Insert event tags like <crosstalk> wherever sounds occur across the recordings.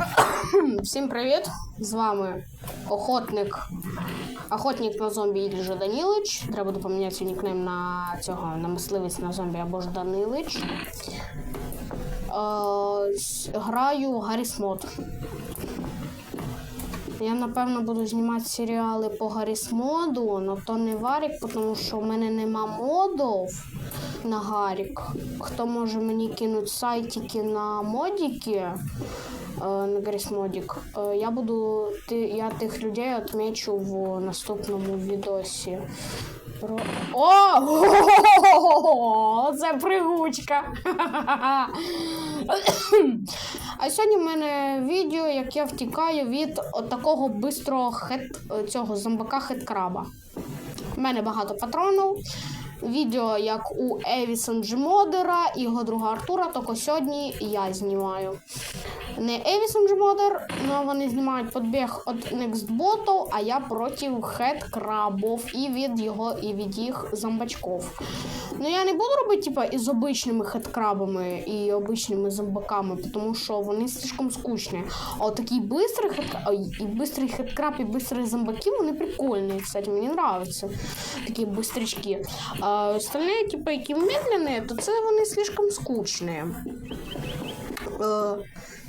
<coughs> Всім привіт! З вами охотник. Охотник на зомбі Ільжа Данілич. Треба буде поміняти нікнейм на цього на мисливець на зомбі або ж Данилич. Е, граю Гарріс Мод. Я напевно буду знімати серіали по Гарріс моду, але то не Варік, тому що в мене нема модів на Гарік. Хто може мені кинути сайтики на модики? Е, на Гарріс Модік. Е, Я буду я тих людей відмічу в наступному відосі. Про... О! <laughs> Це пригучка! <coughs> А сьогодні в мене відео, як я втікаю від такого бистрого хет цього зомбака хеткраба. У мене багато патронів. Відео як у Евісон Джмодера і його друга Артура, тільки сьогодні я знімаю. Не Евісон Джмодер, але вони знімають подбіг від Nextbotів, а я проти хет-крабов і від його, і від їх зомбачков. Ну я не буду робити типа із обичними хет-крабами і обичними зомбаками, тому що вони слишком скучні. А от такий бистрий хет і бистрий хет-краб, і бистрі зомбаки, вони прикольні. Кстати, мені нравятся такі бистрячки. А остальні, типа, які медленні, то це вони слишком скучні. Е,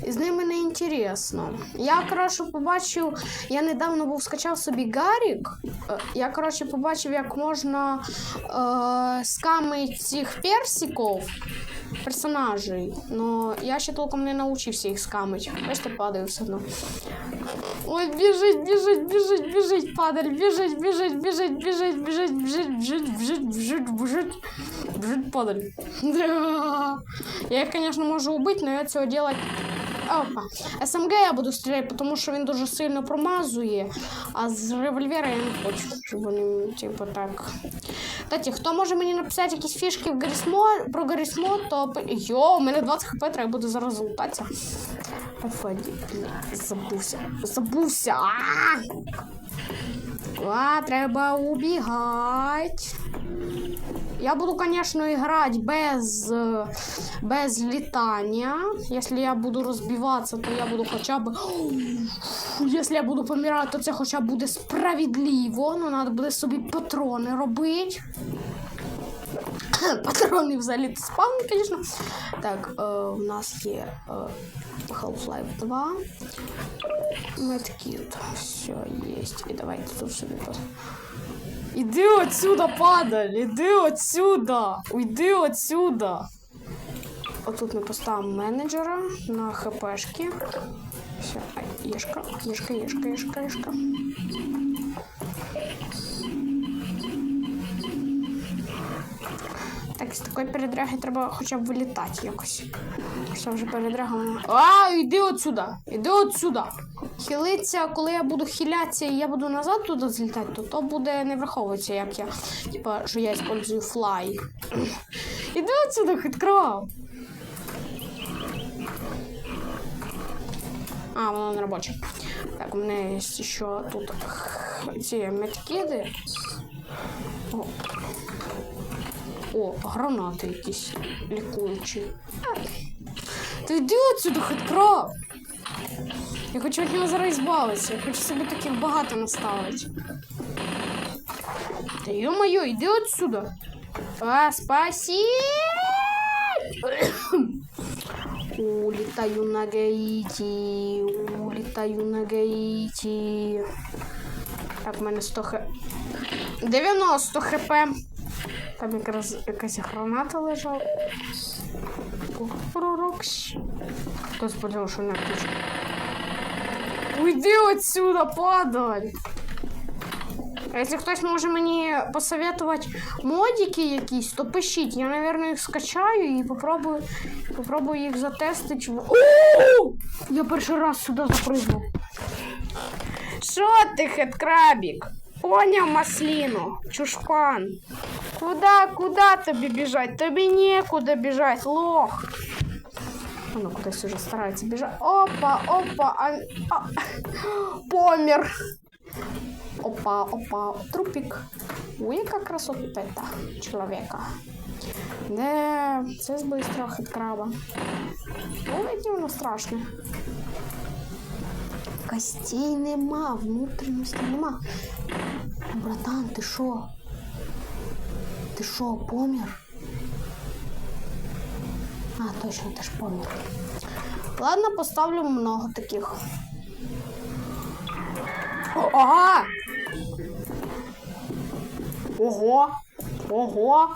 з ними не інтересно. Я, коротше, побачив, я недавно був скачав собі Гарік. Е, Я, коротше, побачив, як можна е, скамити цих персиків, персонажей. Но я ще толком не навчився їх скамити. Бачите, падаю все одно. Ой, біжить, біжить, біжить, біжить, падаль, біжить, біжить, біжить, біжить, біжить, біжить, біжить, біжить, біжить, біжить, біжить, падаль. <laughs> Я їх, конечно, можу убити, но я цього делать Опа. СМГ я буду стріляти, тому що він дуже сильно промазує. А з револьвера я не хочу, щоб вони, типу, так. Кстати, хто може мені написати якісь фішки в Гаррісмо, про Гаррісмо, то. пи- Йо, у мене 20 хп, треба буде зараз залутатися. Пофаді, забувся. Забувся. А! А, треба убігати. Я буду, конечно, играть без, без летания. Если я буду разбиваться, то я буду хоча б... Если я буду помирати, то це хоча б буде справедливо. Ну, треба буде собі патрони робити. <coughs> Патрони взагалі то спавн, звісно. Так, е, у нас є е, Half-Life 2. Медкіт. Все, есть. І давайте тут собі. Іди отсюда, падаль! Іди отсюда! Уйди отсюда! Отут ми поставимо менеджера на хпшки. Все, ай, єшка, єшка, єшка, єшка, Так, з такої передряги треба хоча б вилітати якось. Все вже передряга. А, іди отсюда! Іди отсюда! Хилиться, коли я буду хилятися і я буду назад туди злітати, то то буде не враховуватися, як я, типа, що я использую флай. <clears throat> Іди отсюда, хиткрав! А, воно не робоче. Так, у мене є ще тут ці медкиди. О. О, гранати якісь лікуючі. Ти йди отсюда, хиткрав! Я хочу від нього зараз збавитися. Я хочу собі таких багато наставити. Та ё-моё, іди отсюда. А, спасі! <coughs> Улетаю на Гаїті, улетаю на Гаїті. Так, в мене 100 хп. 90 хп. Там якраз якась граната лежала. Пророкс. Хтось подумав, що не ключ. Уйди отсюда, падаль! Якщо хтось може мені посоветувати модики якісь, то пишіть. Я, мабуть, їх скачаю і попробую, попробую їх затестити. О! Я перший раз сюди запрыгнув. Що ти, хеткрабік? Поняв масліну, чушпан. Куда, куда тобі біжать? Тобі некуда біжать, лох. Воно кудись уже старається біжати. Опа, опа, а, а, помер. Опа, опа, трупик. Ой, яка красота чоловіка. Де, це з бистрого хиткраба. Ой, яке воно страшне. Костей нема, внутрішності нема. Братан, ти що? Ти що, помер? А, точно, ти ж помер. Ладно, поставлю много таких. Ага! Ого! Ого!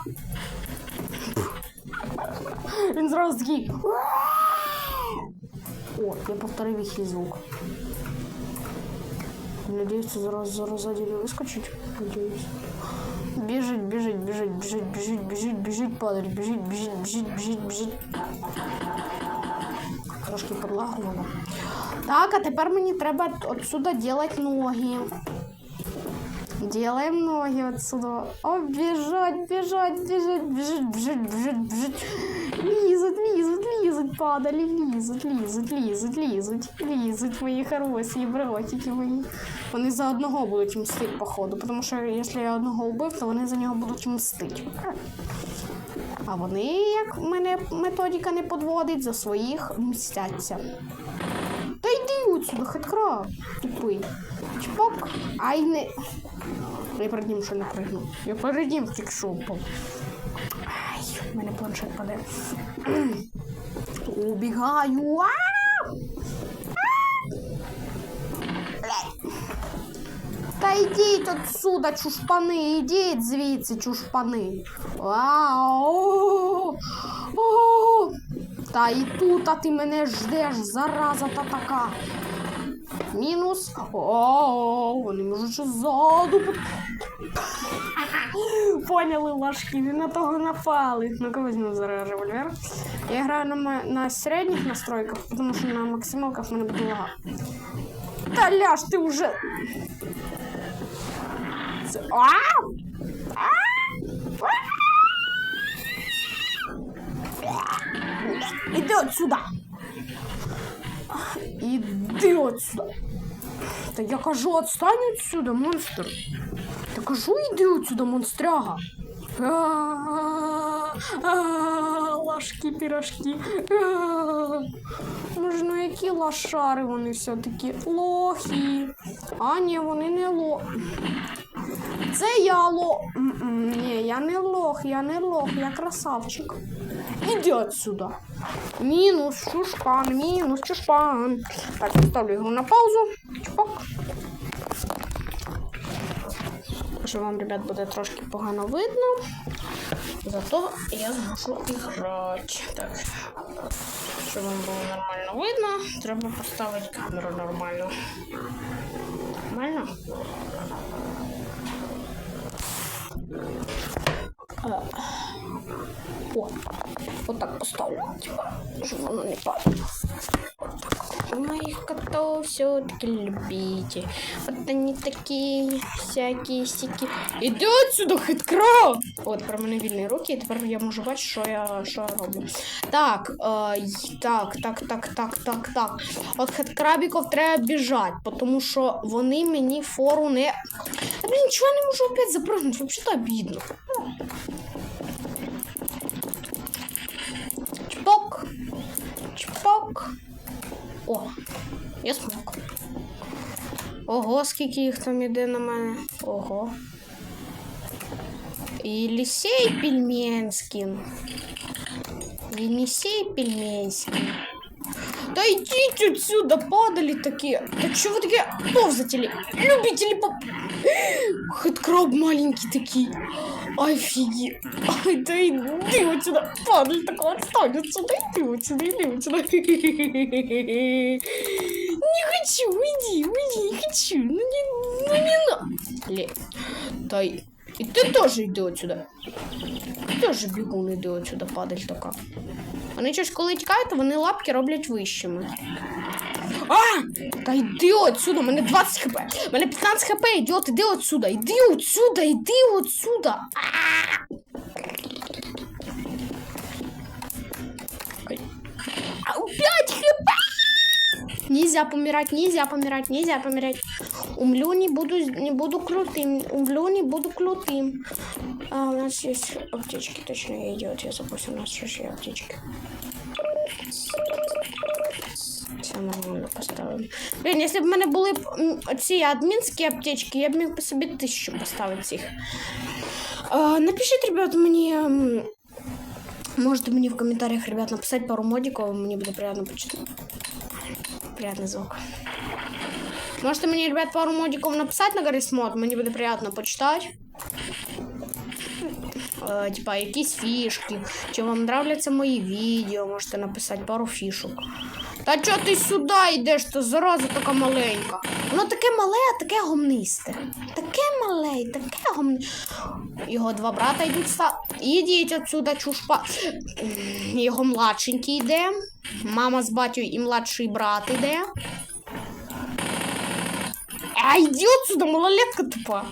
Він зразу такий. О, я повторив їхній звук. Надеюсь, зараз зараз сзади не выскочить. Бежит, бежит, бежит, бежит, бежит, бежит, бежит, бежит, бежит, бежит, бежит. Трошки подлагувало. Так, а тепер мені треба отсюда делать ноги. Делаем ноги отсюда. О, бежать, бежать, бежать, бежать, бежать, бежать, бежать. Лізуть, лізуть, лізуть, лізуть, лізуть, лізуть, мої хороші братики мої. Вони за одного будуть мстити, походу, тому що якщо я одного вбив, то вони за нього будуть мстити. А вони, як мене методика не подводить, за своїх мстяться. Та йди отсюда, хиткраб, тупий. Чпок, ай не. Я перед ним що не пригну. Я перед ним тільки що впав. Ай, в мене планшет паде. Убігаю. А! Блядь. Та йдіть отсюда, чушпани, йдіть звідси, чушпани. Вау! Та і тут, а ти мене ждеш, зараза та така. Мінус. О, вони можуть ще ззаду. Поняли ложки, ви на того напали. Ну-ка візьму зараз револьвер. Я граю на, на середніх настройках, тому що на максималках мене буде лага. Та ляж, ти вже. Це... А! А! Іди отсюда. Іди отсюда. Та я кажу, отстань отсюда, монстр. Та кажу, іди отсюда, монстряга. А-а-а, Ложки, пірожки. А-а-а. Може, ну які лошари вони все-таки? Лохи. А, ні, вони не лохи. Це я лох. Ні, я не лох, я не лох, я красавчик. Іди отсюда. Мінус чушпан, мінус чушпан. Так, ставлю його на паузу. Чпок. Що вам, ребят, буде трошки погано видно. Зато я зможу грати. Так. Щоб вам було нормально видно, треба поставити камеру нормально. Нормально? А. О, вот так поставлю, типа, чтобы оно не падало. Вот так. Моих котов все-таки любите. Вот они такие всякие сякі. Іди отсюда, хиткраб! От, про мене руки, і тепер я можу бачити, що я, що я роблю. Так, е, так, так, так, так, так, так. От хиткрабіків треба біжати, тому що вони мені фору не. Та блін, чого я не можу опять запрыгнути? Взагалі обідно. О, я смог. Ого, скільки їх там іде на мене. Ого. Єлісей Пельменський. Єлісей Пельменський. Да идите отсюда, падали такие. Да что вы такие ползатели? Любители поп... Хэдкраб маленький такие. Офигеть. Ай, да иди отсюда. Падаль такой, отстань отсюда. Иди отсюда, иди отсюда. Не хочу, уйди, уйди, не хочу. Ну не, ну не на. Ле. Да и и ты тоже иди отсюда. Ти Теж бігун іди отсюда, падаль така. Вони щось коли тікають, то вони лапки роблять вищими. А! Та йди отсюда, у мене 20 хп. У мене 15 хп, ідіот, іди отсюда, іди отсюда, іди отсюда. А! Ой. А, 5 хп! Нельзя помирать, нельзя помирать, нельзя помирать. Умлю не буду, не буду крутым. Умлю не буду крутым. А, у нас есть аптечки, точно идет. Я забыл, у нас еще есть аптечки. Все, нормально поставимо. Блін, якщо б в мене були ці адмінські аптечки, я б міг собі тисячу поставити цих. Е, напишіть, ребят, мені. Можете мені в комментариях, ребят, написать пару модиков, мне будет приятно почитать. Приятный звук. Можете мне, ребят, пару модиков написать на Гаррис Мод, мені буде приятно почитати. Е, типа, якісь фішки. Чи вам нравляться мої відео, можете написати пару фішок. Та чого ти сюди йдеш, то зараза така маленька. Воно таке мале, а таке гомнисте. Таке мале, і таке гомнисте. Його два брата йдуть ста. Ідіть отсюда, чушпа. Його младшенький йде. Мама з батькою і младший брат іде. А йди отсюда, малолетка тупа.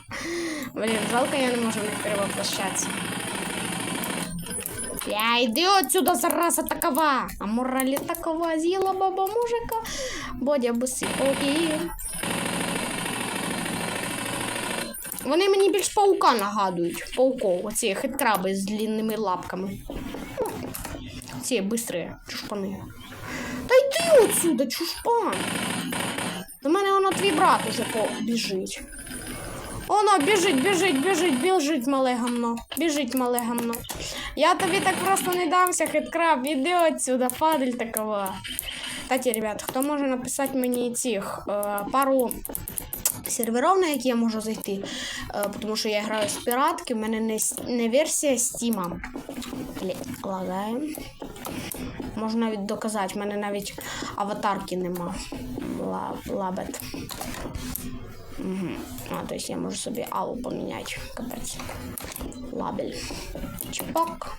Блін, жалко, я не можу в них перевоплощатися. Я йди отсюда, зараза такова. А моралі такова з'їла баба мужика. Бодя буси поки. Вони мені більш паука нагадують. Пауков. Оці хиткраби з длинними лапками. Ці бистрі чушпани. Та йди отсюда, чушпан. До мене воно твій брат уже побіжить. Воно біжить, біжить, біжить, біжить, мале гамно. Біжить, мале гамно. Я тобі так просто не дамся, хиткраб. Іди отсюда, падаль такова. Кстати, ребят, хто може написати мені цих е, пару серверів, на які я можу зайти, е, тому що я граю з піратки, в мене не, не версія Стіма. Лагає. Можу навіть доказати, в мене навіть аватарки нема. Ла, лабет. Угу. А, то есть я можу собі аву поміняти. Капець. Лабель. Чпок.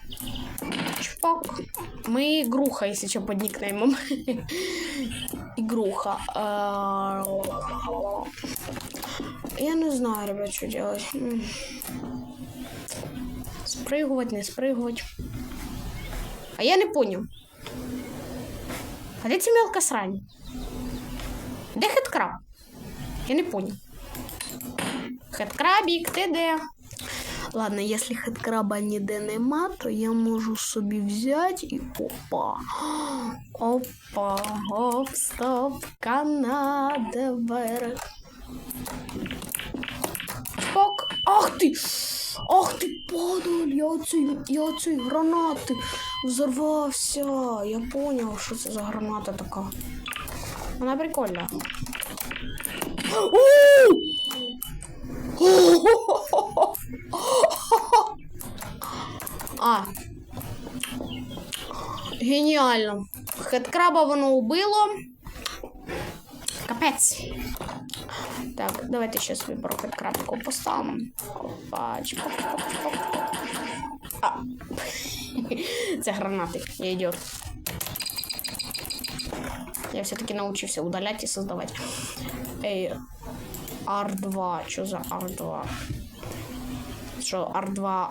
Чпок. Мы игруха, если что, под никнеймом. <laughs> Игруха. Э, Я не знаю, ребят, что делать. М. Спрыгивать, не спрыгивать. А я не понял. А де ця мелка срань? Де хедкраб? Я не понял. Хедкрабік, ти де? Ладно, якщо хедкраба ніде нема, то я можу собі взяти і опа. Опа, оп, стоп, Канада, берег. Пок. Ах ти! Ах ти, падаль, я оцей, я оцей гранати взорвався. Я поняв, що це за граната така. Вона прикольна. А. Геніально. Хедкраба воно убило. Капець. Так, давайте ще собі про хедкрабку поставимо. Опа, чпок, чпок, чпок. А. <laughs> Це гранати. Я йдет. Я все-таки научился удалять и создавать. Эй, R2. Что за R2? Что, R2?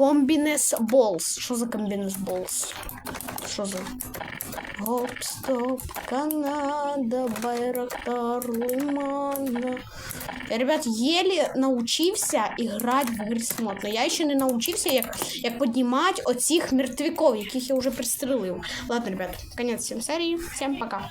Комбінес Болс. Що за комбінес Болс? Що за? Гоп, стоп, Канада, Байрактар, Лимана. Я, ребят, еле научився играть в Грисмод. Но я ще не научився, як, як піднімати оцих мертвяків, яких я вже пристрелив. Ладно, ребят, конец всем серії. Всем пока.